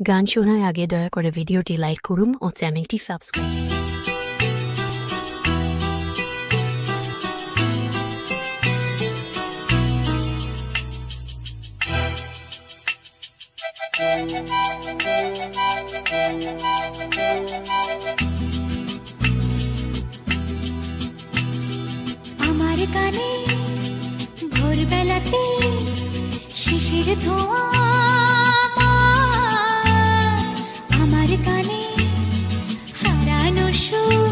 গান শোনায় আগে দয়া করে ভিডিওটি লাইক করুন ও চ্যানেলটি সাবস্ক্রাইব আমার কানে ভোরবেলাতে শিশির ধোঁয়া কানে হারানো সুর।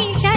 gente.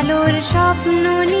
আলোর স্বপ্ন নিয়ে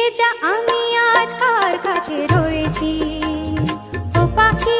রেখে যা আমি আজ কার কাছে রয়েছি? ও পাখি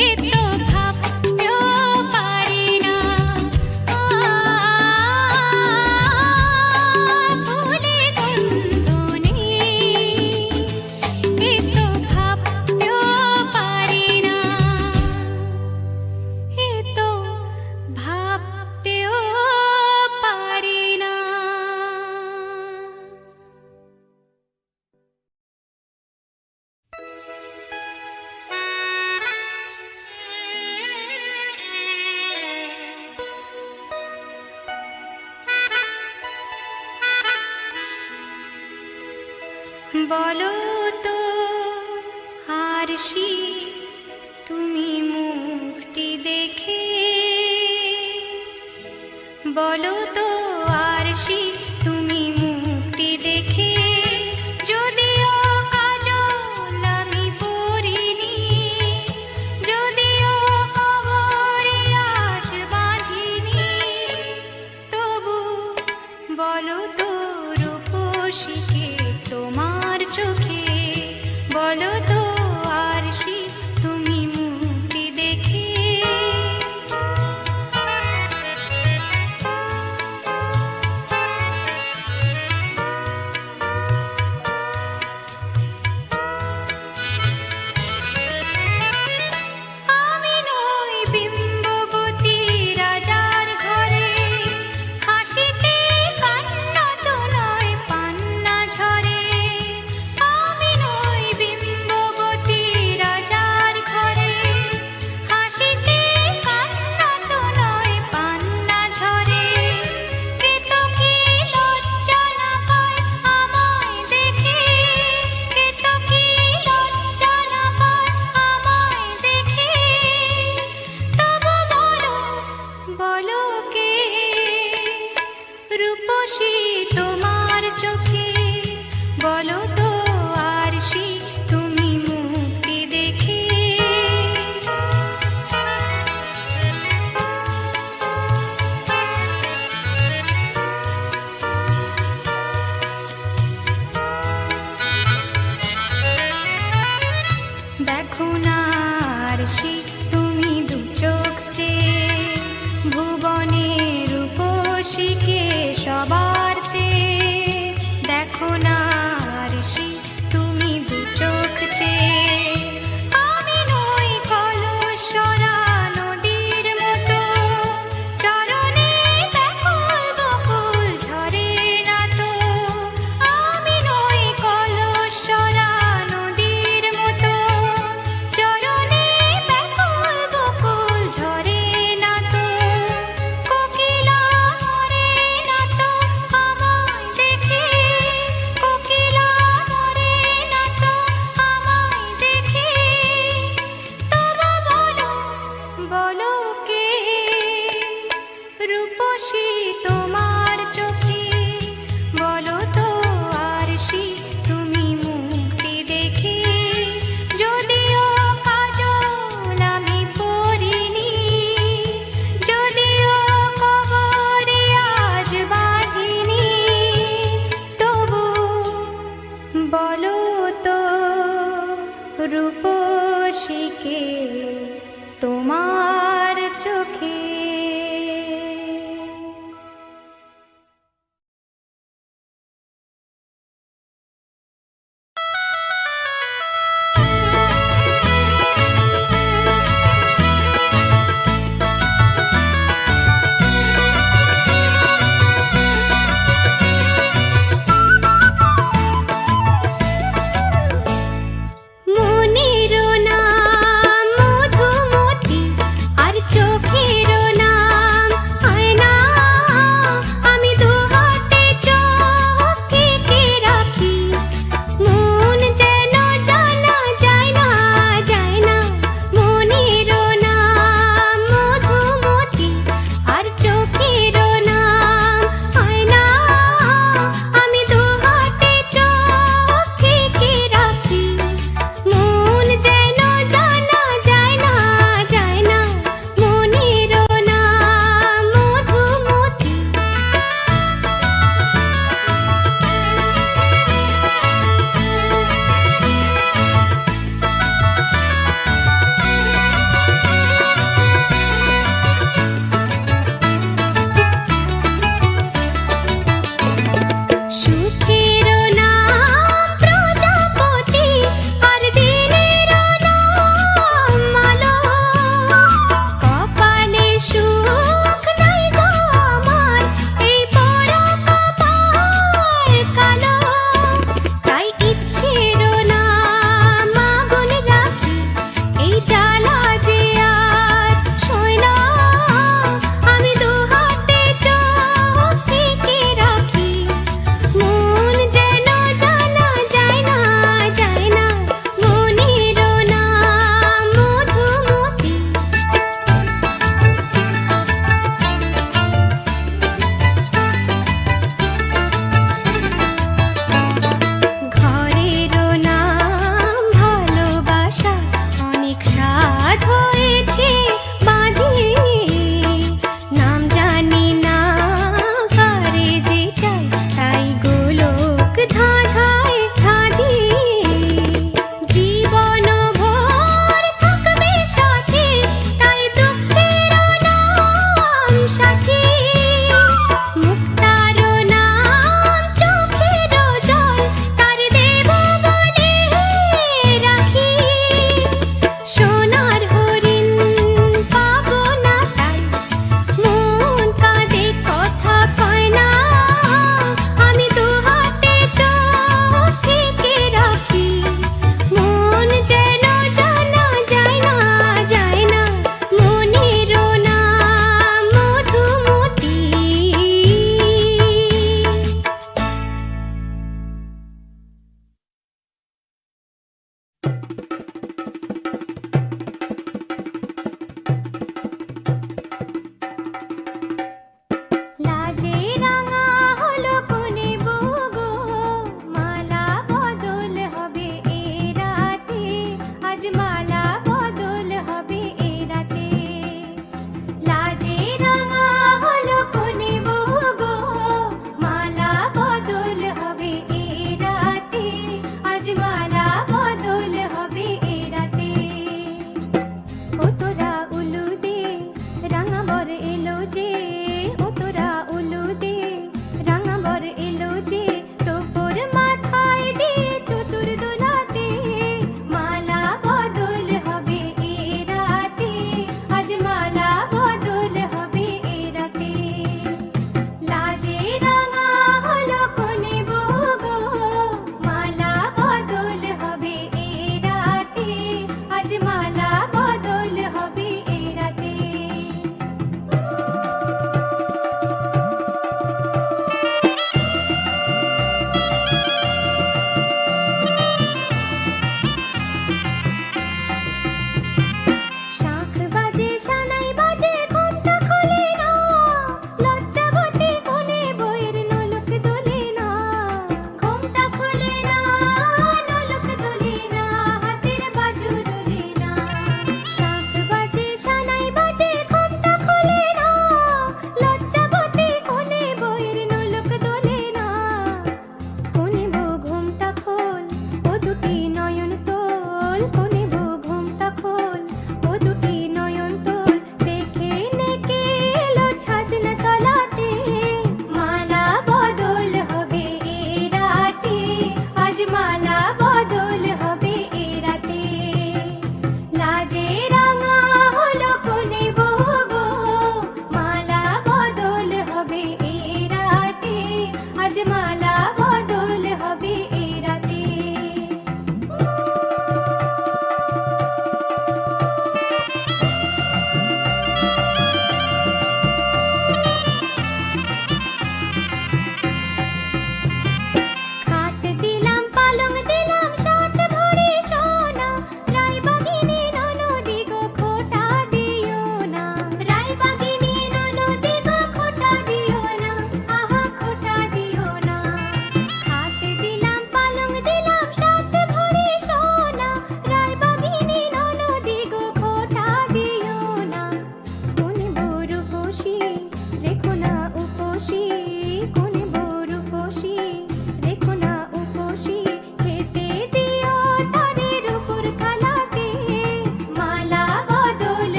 y